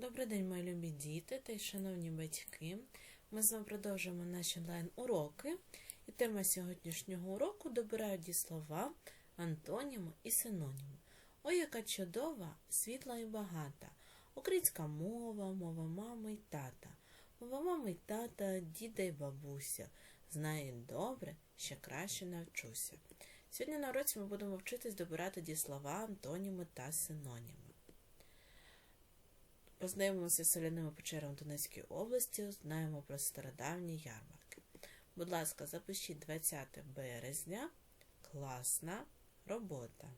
Добрий день, мої любі діти та й шановні батьки. Ми з вами продовжуємо наші онлайн-уроки. І тема сьогоднішнього уроку добирають дієслова, антоніми і синоніми. Ой, яка чудова, світла і багата. Українська мова, мова мами й тата. Мова мами й тата, діда й бабуся. Знає добре, ще краще навчуся. Сьогодні на уроці ми будемо вчитись добирати дієслова, антоніми та синоніми. Познайомимося з соляними печерами Донецької області, знаємо про стародавні ярмарки. Будь ласка, запишіть 20 березня. Класна робота.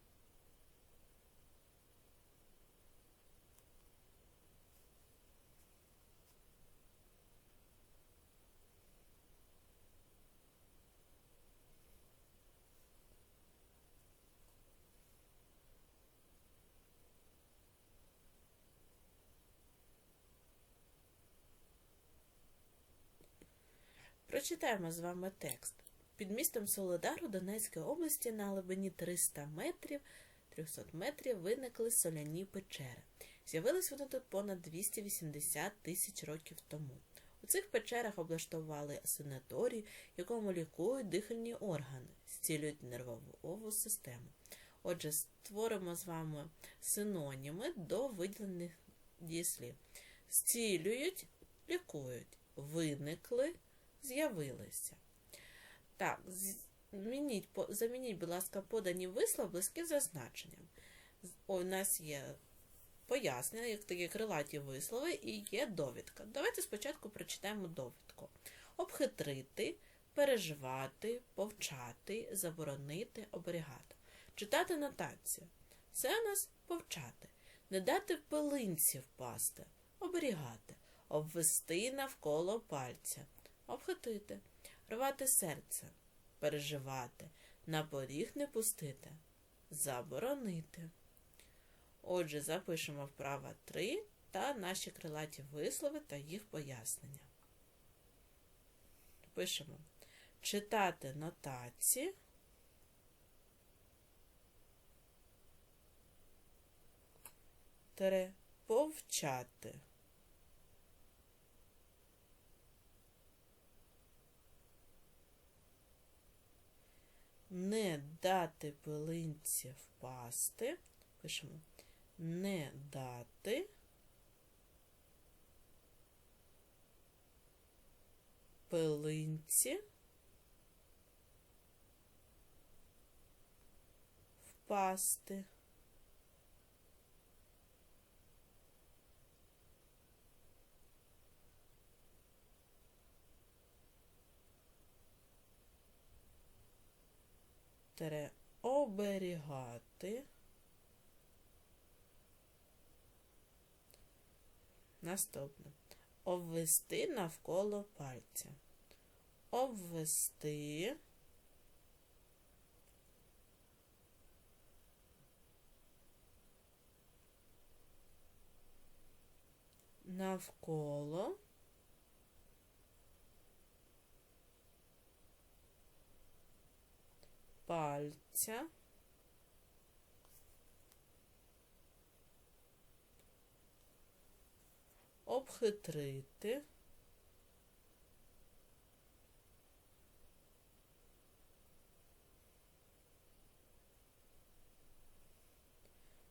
Прочитаємо з вами текст. Під містом Солодар у Донецькій області на глибині 300 метрів 300 метрів виникли соляні печери. З'явились вони тут понад 280 тисяч років тому. У цих печерах облаштували санаторій, якому лікують дихальні органи, зцілюють нервову систему. Отже, створимо з вами синоніми до виділених дієслів. Зцілюють, лікують, виникли з'явилися. Так, змініть, замініть, будь ласка, подані вислов близькі за значенням. У нас є пояснення, як такі крилаті вислови, і є довідка. Давайте спочатку прочитаємо довідку. Обхитрити, переживати, повчати, заборонити, оберігати. Читати нотацію. Це у нас повчати. Не дати пилинці впасти, оберігати, обвести навколо пальця обхитити, рвати серце, переживати, на поріг не пустити, заборонити. Отже, запишемо вправа 3 та наші крилаті вислови та їх пояснення. Пишемо читати нотації. Тере повчати. Не дати пилинці впасти. Пишемо не дати пилинці впасти. Тире оберігати. Наступне. Обвести навколо пальця. Обвести. Навколо пальця. Обхитрити.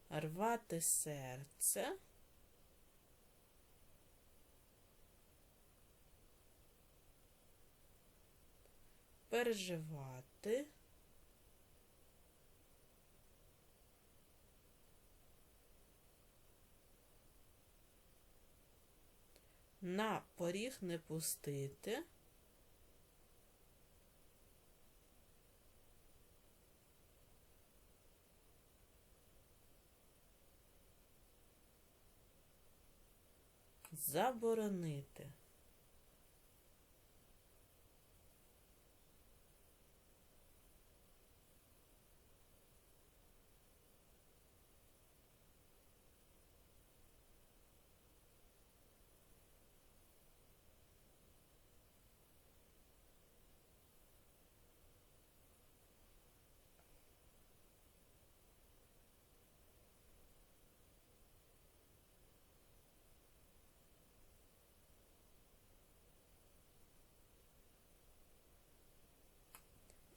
Рвати серце. Переживати. На поріг не пустити. Заборонити.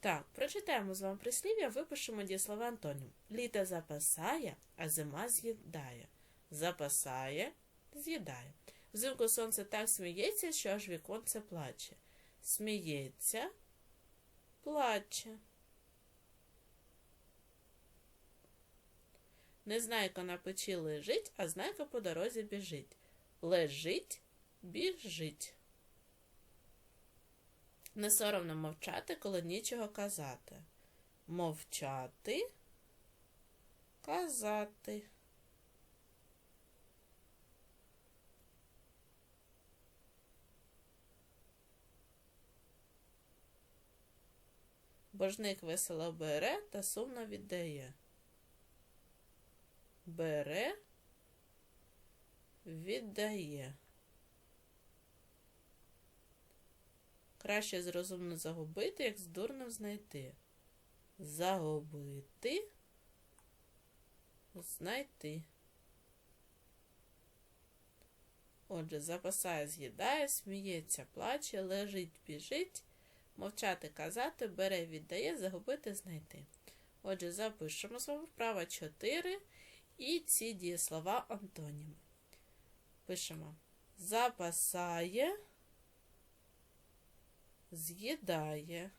Так, прочитаємо з вами прислів'я, випишемо дієслова антонім. Літо запасає, а зима з'їдає. Запасає, з'їдає. Взимку сонце так сміється, що аж віконце плаче. Сміється, плаче. Незнайка на печі лежить, а знайка по дорозі біжить. Лежить, біжить. Не соромно мовчати, коли нічого казати. Мовчати, казати. Божник весело бере та сумно віддає. Бере, віддає. Краще з розумно загубити, як з дурним знайти. Загубити, знайти. Отже, запасає, з'їдає, сміється, плаче, лежить, біжить, мовчати, казати, бере, віддає, загубити, знайти. Отже, запишемо з вами вправа 4 і ці дієслова антоніми. Пишемо запасає з'їдає.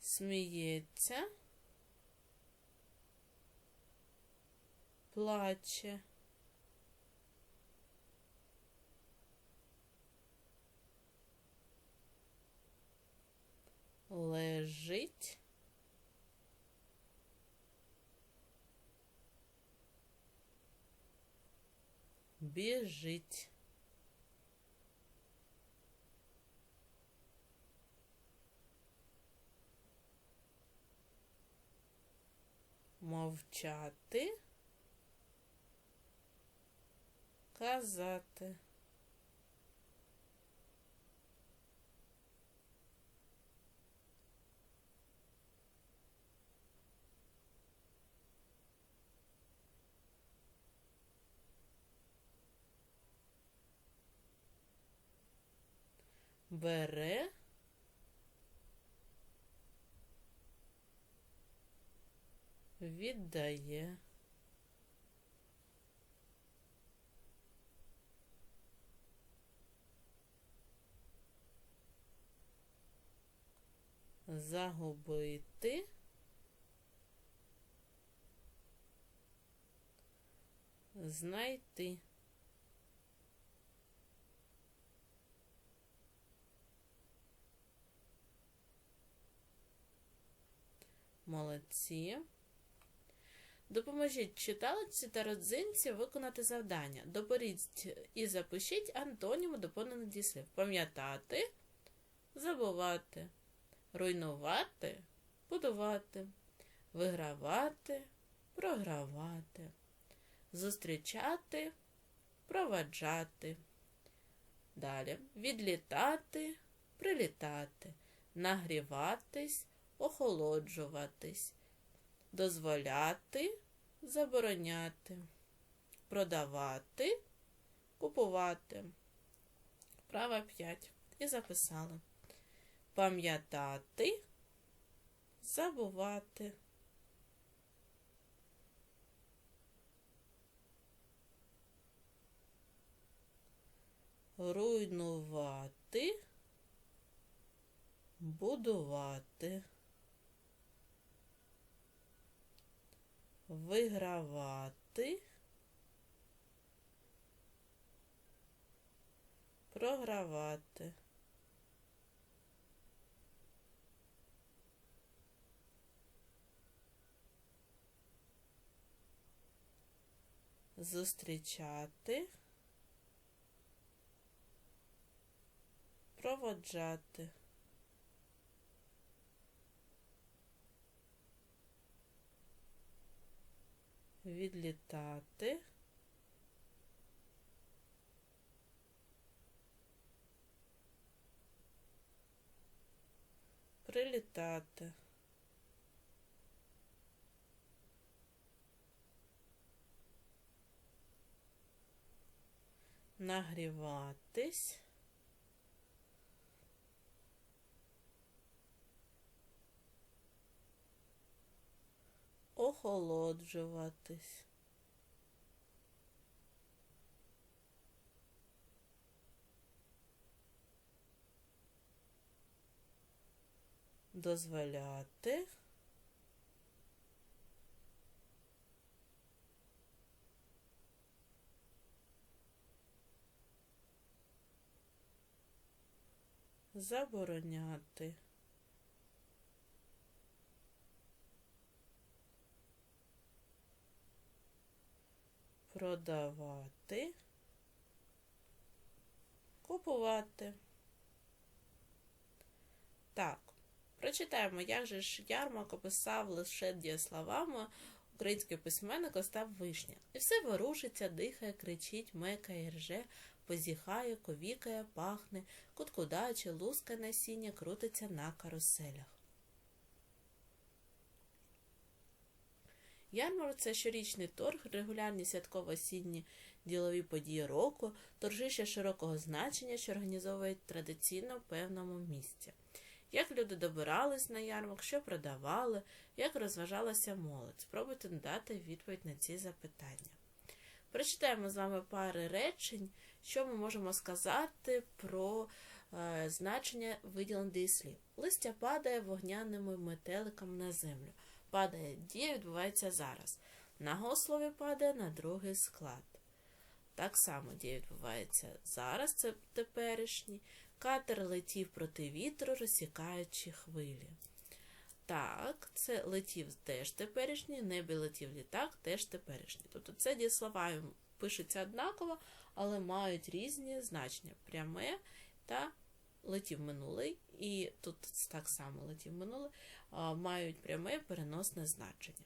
Сміється. Плаче. Лежить. Біжить. Мовчати. Казати. Бере віддає. Загубити. Знайти. Молодці. Допоможіть читалиці та родзинці виконати завдання. Доберіть і запишіть антоніми доповнених дієслів. Пам'ятати, забувати руйнувати, будувати, вигравати, програвати, зустрічати, проваджати. Далі відлітати, прилітати, нагріватись, охолоджуватись, дозволяти, забороняти, продавати, купувати. Права 5. І записали пам'ятати, забувати. Руйнувати, будувати, вигравати, програвати. зустрічати, проводжати. Відлітати. Прилітати. Нагріватись. Охолоджуватись. Дозволяти. Забороняти. Продавати. Купувати. Так, прочитаємо, як же ж Ярмак описав лише дієсловами український письменник Остап Вишня. І все ворушиться, дихає, кричить, мекає, рже, позіхає, ковікає, пахне, куткудаче, лускає насіння, крутиться на каруселях. Ярмарок – це щорічний торг, регулярні святково-осінні ділові події року, торжище широкого значення, що організовують традиційно в певному місці. Як люди добирались на ярмарок, що продавали, як розважалася молодь. Спробуйте надати відповідь на ці запитання. Прочитаємо з вами пари речень, що ми можемо сказати про е, значення виділених дієслів. Листя падає вогняними метеликами на землю. Падає дія відбувається зараз. Наголослові падає на другий склад. Так само дія відбувається зараз, це теперішній. Катер летів проти вітру, розсікаючи хвилі. Так, це летів теж теперішній, небі летів літак, теж теперішній. Тобто це дієслова пишуться однаково, але мають різні значення. Пряме та летів минулий, і тут так само летів минулий, мають пряме переносне значення.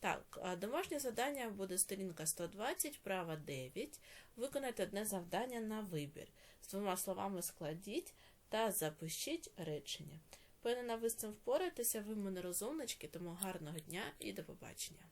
Так, домашнє завдання буде сторінка 120, вправа 9. Виконайте одне завдання на вибір. З двома словами складіть та запишіть речення. Певне, ви з цим впораєтеся, ви мене розумнички, тому гарного дня і до побачення.